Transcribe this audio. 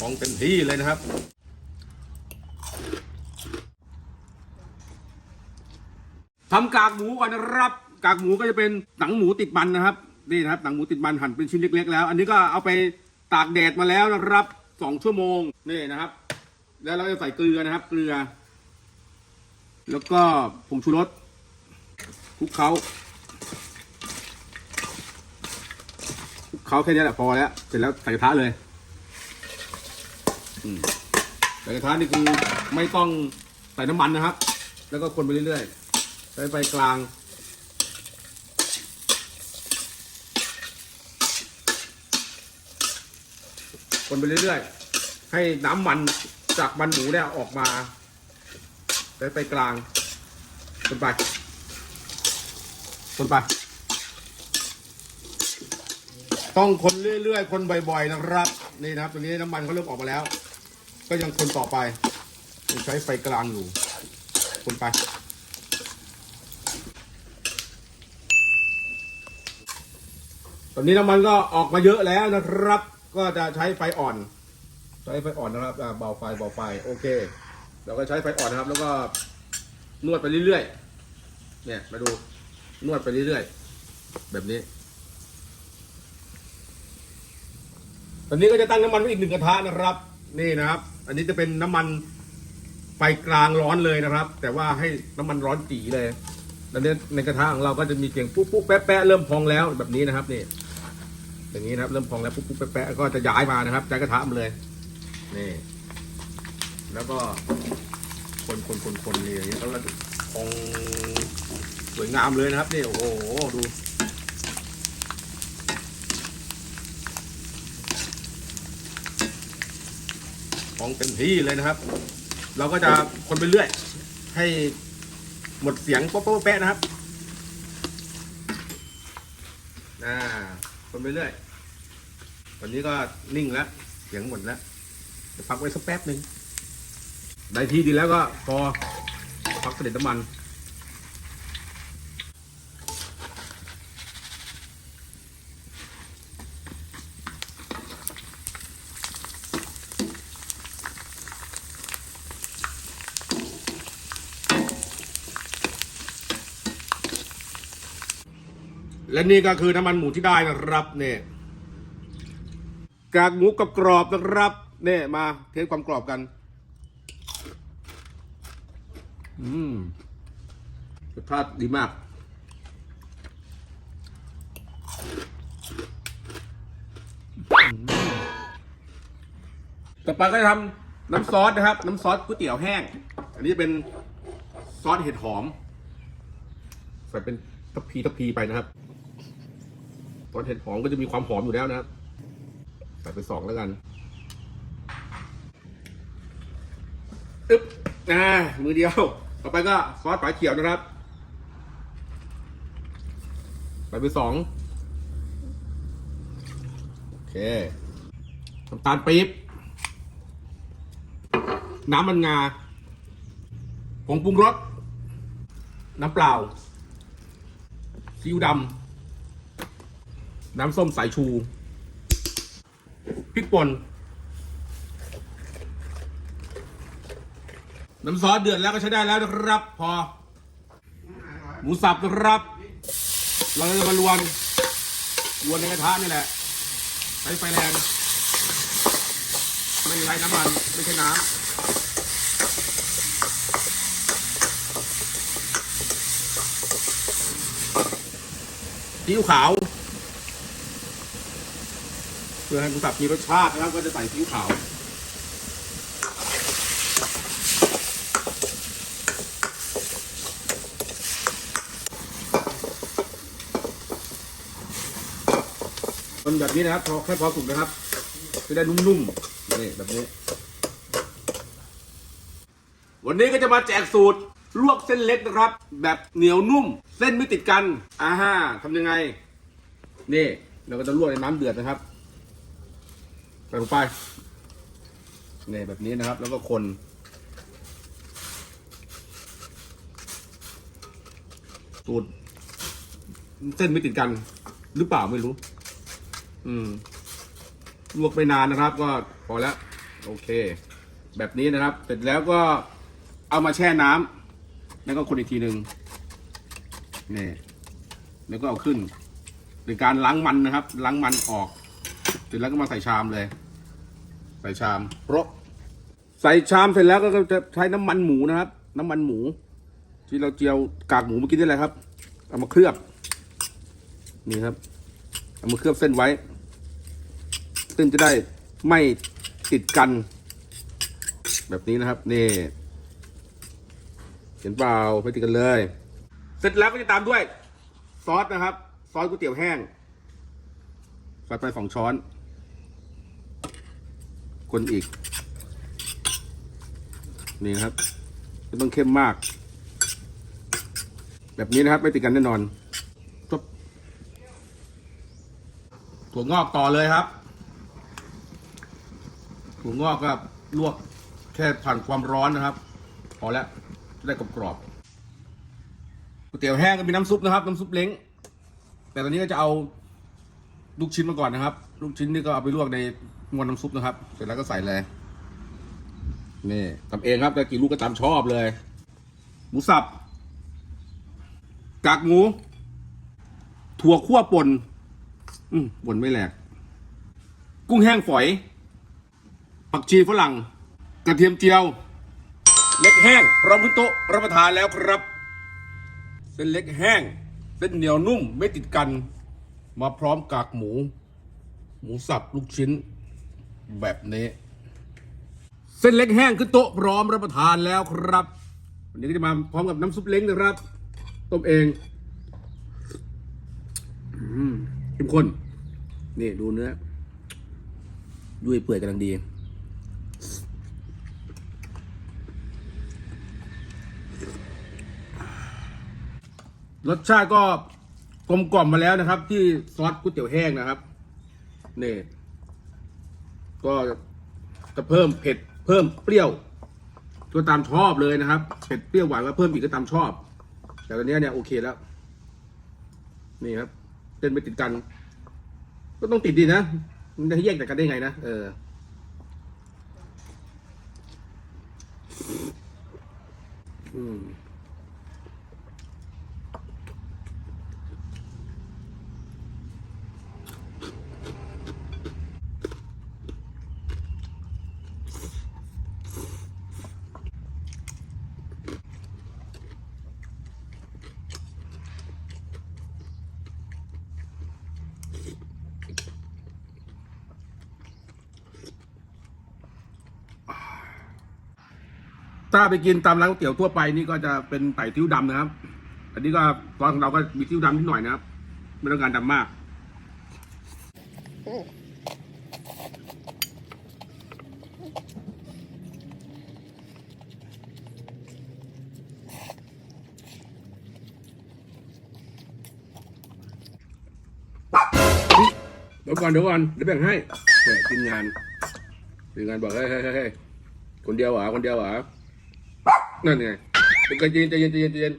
ของเต็มที่เลยนะครับ ทำกากหมูก่อนนะครับ กากหมูก็จะเป็นหนังหมูติดมันนะครับ นี่นะครับหนังหมูติดมันหั่นเป็นชิ้นเล็ก ๆ แล้ว อันนี้ก็เอาไปตากแดดมาแล้วนะครับสองชั่วโมงนี่นะครับ แล้วเราจะใส่เกลือนะครับ เกลือ แล้วก็ผงชูรสคลุกเคล้าคลุกเคล้าแค่นี้แหละพอแล้ว เสร็จแล้วใส่กระทะเลย อืมใส่กระทะนี่คือไม่ต้องใส่น้ำมันนะครับ แล้วก็คนไปเรื่อยๆใช้ไฟกลางคนไปเรื่อยๆ ให้น้ำมันจากมันหมูเนี่ยออกมาใช้ไฟกลางคนไปคนไป ต้องคนเรื่อยๆ คนบ่อยๆ นะครับ นี่นะครับตัวนี้น้ำมันเขาเริ่มออกมาแล้ว ก็ยังคนต่อไปใช้ไฟกลางอยู่ คนไป ตอนนี้น้ำมันก็ออกมาเยอะแล้วนะครับ ก็จะใช้ไฟอ่อน ใช้ไฟอ่อนนะครับเบาไฟเบาไฟโอเค เราก็ใช้ไฟอ่อนนะครับ แล้วก็นวดไปเรื่อยๆ เนี่ยมาดูนวดไปเรื่อยๆ แบบนี้ ตอนนี้ก็จะตั้งน้ำมันไว้อีกหนึ่งกระทะนะครับ นี่นะครับ อันนี้จะเป็นน้ำมันไฟกลางร้อนเลยนะครับ แต่ว่าให้น้ำมันร้อนจีเลยแล้วเนี่ยในกระทะของเราก็จะมีเสียงปุ๊บปุ๊บแป๊ะแป๊ะเริ่มพองแล้วแบบนี้นะครับนี่อย่างนี้นะครับเริ่มพองแล้วปุ๊บปุ๊บแป๊ะแป๊ะก็จะย้ายมานะครับย้ายกระทะมาเลยนี่แล้วก็คนคนคนคนนี่อย่างนี้แล้วก็พองสวยงามเลยนะครับนี่โอ้โหดู ของ เต็มที่เลยนะครับ เราก็จะคนไปเรื่อย ให้หมดเสียงโป๊ะป๊ะแป๊ะนะครับอ่าคนไปเรื่อยวันนี้ก็นิ่งแล้วเสียงหมดแล้วจะพักไว้สักแป๊บหนึ่งได้ที่ดีแล้วก็พอพักเสด็จน้ำมัน และนี่ก็คือน้ำมันหมูที่ได้นะครับเนี่ยกากหมูกับกรอบนะครับเนี่ยมาเทสความกรอบกัน อืมรสชาติดีมาก ต่อไปก็จะทำน้ำซอสนะครับ น้ำซอสก๋วยเตี๋ยวแห้ง อันนี้เป็นซอสเห็ดหอม ใส่เป็นทัพพีทัพพีไปนะครับ ซอสเห็ดหอมก็จะมีความหอมอยู่แล้วนะครับใส่ไปสองแล้วกันอึ๊บอ่ามือเดียว ต่อไปก็ซอสฝาเขียวนะครับ ใส่ไปสองโอเคน้ำตาลปี๊บน้ำมันงาผงปรุงรส น้ำเปล่าซีอิ๊วดำ น้ำส้มสายชู พริกป่น น้ำซอสเดือดแล้วก็ใช้ได้แล้วนะครับ พอ หมูสับนะครับ เราจะมาลวนลวนในกระทะนี่แหละ ใช้ไฟแรงไม่ใช้น้ำมัน ไม่ใช่น้ำซีอิ๊วขาว พื่อให้หมูสับมีรสชาตินะครับก็จะใส่ซีอิ๊วขาวคนแบบนี้นะครับพอแค่พอสุกนะครับ จะได้นุ่มๆนี่แบบนี้ วันนี้ก็จะมาแจกสูตรลวกเส้นเล็กนะครับ แบบเหนียวนุ่ม เส้นไม่ติดกันอ่าฮะทำยังไง นี่ เราก็จะลวกในน้ำเดือดนะครับ ใส่ลงไปเนี่ยแบบนี้นะครับ แล้วก็คน สูตรเส้นไม่ติดกัน หรือเปล่าไม่รู้ อืม ลวกไปนานนะครับ ก็พอแล้ว โอเค แบบนี้นะครับ เสร็จแล้วก็เอามาแช่น้ำแล้วก็คนอีกทีหนึ่งนี่แล้วก็เอาขึ้นเป็นการล้างมันนะครับ ล้างมันออก เสร็จแล้วก็มาใส่ชามเลย ใส่ชามโปะใส่ชามเสร็จแล้วก็จะใช้น้ำมันหมูนะครับ น้ำมันหมู ที่เราเจียวกากหมูเมื่อกี้นี่แหละครับ เอามาเคลือบ นี่ครับ เอามาเคลือบเส้นไว้ ซึ่งจะได้ไม่ติดกัน แบบนี้นะครับ นี่เห็นเปล่าไม่ติดกันเลย เสร็จแล้วก็จะตามด้วย ซอสนะครับ ซอสก๋วยเตี๋ยวแห้งใส่ไปสองช้อน คนอีก นี่ครับไม่ต้องเข้มมาก แบบนี้นะครับ ไม่ติดกันแน่นอนจบถั่วงอกต่อเลยครับถั่วงอกก็ลวกแค่ผ่านความร้อนนะครับ พอแล้วได้กรอบๆก๋วยเตี๋ยวแห้งก็มีน้ำซุปนะครับ น้ำซุปเล้ง แต่ตอนนี้ก็จะเอาลูกชิ้นมาก่อนนะครับ ลูกชิ้นนี่ก็เอาไปลวกในมวลน้ำซุปนะครับ เสร็จแล้วก็ใส่เลยนี่ทำเองครับแต่กี่ลูกก็ตามชอบเลย หมูสับกากหมู ถั่วคั่วป่นอืมป่นไม่แหลก กุ้งแห้งฝอย ผักชีฝรั่ง กระเทียมเจียว เล็กแห้งพร้อมขึ้นโต๊ะรับประทานแล้วครับ เส้นเล็กแห้ง เส้นเหนียวนุ่มไม่ติดกัน มาพร้อมกากหมู หมูสับลูกชิ้น แบบนี้ เส้นเล็กแห้งขึ้นโต๊ะพร้อมรับประทานแล้วครับ วันนี้ก็จะมาพร้อมกับน้ำซุปเล้งนะครับ ต้มเองอืมเข้มข้น นี่ ดูเนื้อยุ่ยเปื่อยกำลังดีรสชาติก็กลมกล่อมมาแล้วนะครับ ที่ซอสก๋วยเตี๋ยวแห้งนะครับ นี่ก็จะเพิ่มเผ็ดเพิ่มเปรี้ยวก็ตามชอบเลยนะครับเผ็ดเปรี้ยวหวานก็เพิ่มอีกก็ตามชอบ แต่ตอนนี้เนี่ยโอเคแล้ว นี่ครับเต้นไม่ติดกัน ก็ต้องติดดีนะมันจะแยกจากกันได้ไงนะเอออืม ถ้าไปกินตามร้านก๋วยเตี๋ยวทั่วไปนี่ก็จะเป็นไต่ติ้วดำนะครับ อันนี้ก็ตอนของเราก็มีติ้วดำนิดหน่อยนะครับ ไม่ต้องการดำมากเดี๋ยวก่อนเดี๋ยวก่อนเดี๋ยวแบ่งให้เนี่ยทีมงานทีมงานบอกเฮ้ยเฮ้ยเฮ้ยเฮ้ยคนเดียวเหรอคนเดียวเหรอ นั่นไงใจเย็นใจเย็นใจเย็นใจเย็น